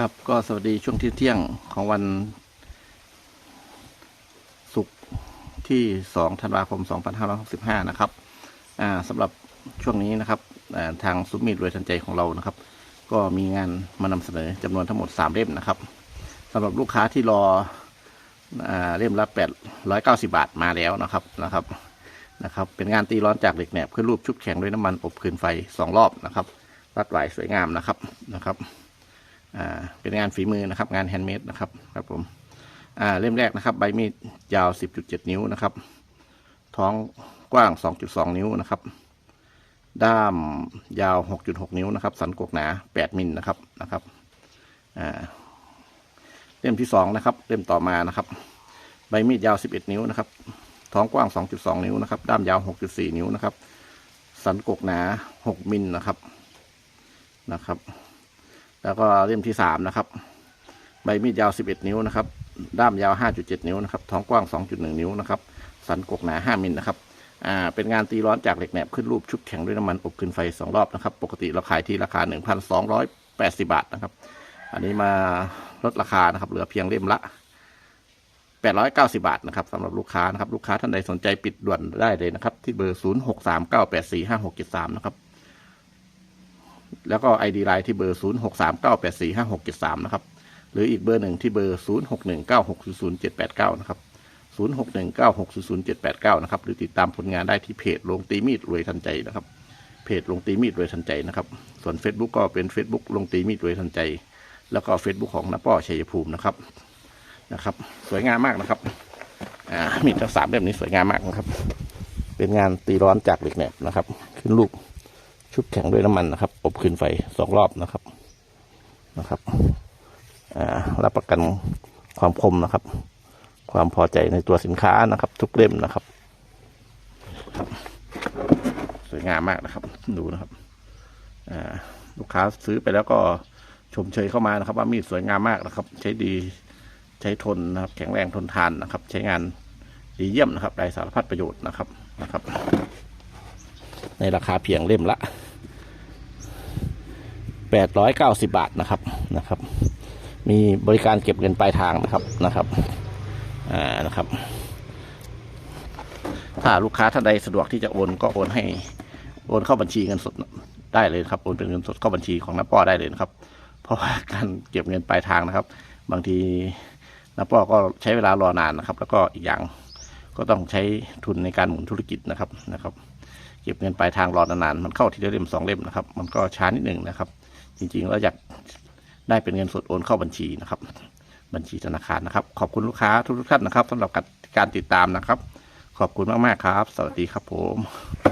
ครับก็สวัสดีช่วงเที่ยงของวันศุกร์ที่2ธันวาคม 2565 นะครับอ่าสำหรับช่วงนี้นะครับทางซุปมีดรวยทันใจของเรานะครับ ก็มีงานมานำเสนอจำนวนทั้งหมด 3 เล่มนะครับสำหรับลูกค้าที่รออเล่มละ 890 บาทมาแล้วนะครับนะครับนะครับ เป็นงานตีร้อนจากเหล็กแหนบขึ้นรูปชุดแข็งด้วยน้ำมันอบคืนไฟ 2 รอบนะครับรัดไหวสวยงามนะครับนะครับ อ่าเป็นงานฝีมือนะครับ งานแฮนด์เมดนะครับครับผมอ่าเล่มแรกนะครับ ใบมีดยาว 10.7 นิ้วนะครับ ท้องกว้าง 2.2 นิ้วนะครับ ด้ามยาว 6.6 นิ้วนะครับ สันกกหนา 8 มิลนะครับนะครับอ่าเล่มที่สองนะครับ เล่มต่อมานะครับ ใบมีดยาว 11 นิ้วนะครับ ท้องกว้าง 2.2 นิ้วนะครับ ด้ามยาว 6.4 นิ้วนะครับ สันกกหนา 6 มิลนะครับนะครับ แล้วก็เล่มที่สามนะครับ ใบมีดยาว11นิ้วนะครับ ด้ามยาว5.7นิ้วนะครับ ท้องกว้าง2.1นิ้วนะครับ สันกกหนา5มิลนะครับ อ่า เป็นงานตีร้อนจากเหล็กแหนบขึ้นรูปชุดแข็งด้วยน้ำมันอบขึ้นไฟ2รอบนะครับ ปกติเราขายที่ราคา1,280บาทนะครับ อันนี้มาลดราคานะครับ เหลือเพียงเล่มละ890 บาทนะครับสำหรับลูกค้านะครับ ลูกค้าท่านใดสนใจปิดด่วนได้เลยนะครับ ที่เบอร์ 0639845673 นะครับ แล้วก็ ID ไลน์ที่เบอร์ 0 6 3 9 8 4 5 6 7 3 นะครับ หรืออีกเบอร์หนึ่งที่เบอร์ 0 6 1 9 6 0 0 7 8 9 นะครับ 0 6 1 9 6 0 0 7 8 9 นะครับ หรือติดตามผลงานได้ที่เพจลงตีมีดรวยทันใจนะครับ เพจลงตีมีดรวยทันใจนะครับ ส่วน Facebook ก็เป็น Facebook ลงตีมีดรวยทันใจ แล้วก็ Facebook ของน้าป้อชัยภูมินะครับ นะครับ สวยงามมากนะครับ อ่า มีดทั้งสามเล่มนี้สวยงามมากนะครับ เป็นงานตีร้อนจากเหล็กแหนบนะครับ ขึ้นลูก ชุบแข็งด้วยน้ำมันนะครับ อบคืนไฟสองรอบนะครับนะครับรับประกันความคมนะครับ ความพอใจในตัวสินค้านะครับ ทุกเล่มนะครับ สวยงามมากนะครับ ดูนะครับลูกค้าซื้อไปแล้วก็ชมเชยเข้ามานะครับ ว่ามีดสวยงามมากนะครับ ใช้ดีใช้ทนนะครับ แข็งแรงทนทานนะครับ ใช้งานดีเยี่ยมนะครับได้สารพัดประโยชน์นะครับนะครับ ในราคาเพียงเล่มละ แปดร้อยเก้าสิบาทนะครับนะครับ มีบริการเก็บเงินปลายทางนะครับนะครับอ่านะครับ ถ้าลูกค้าท่านใดสะดวกที่จะโอนก็โอนให้โอนเข้าบัญชีเงินสดได้เลยครับโอนเป็นเงินสดเข้าบัญชีของน้าป้อได้เลยนะครับ เพราะว่าการเก็บเงินปลายทางนะครับ บางทีน้าป้อก็ใช้เวลารอนานนะครับ แล้วก็อีกอย่างก็ต้องใช้ทุนในการหมุนธุรกิจนะครับนะครับ เก็บเงินปลายทางรอนานๆมันเข้าทีละเล่มสองเล่มนะครับ มันก็ช้านิดหนึ่งนะครับ จริงๆ แล้วอยากได้เป็นเงินสดโอนเข้าบัญชีนะครับ บัญชีธนาคารนะครับ ขอบคุณลูกค้าทุกท่านนะครับสำหรับการติดตามนะครับ ขอบคุณมากๆครับ สวัสดีครับผม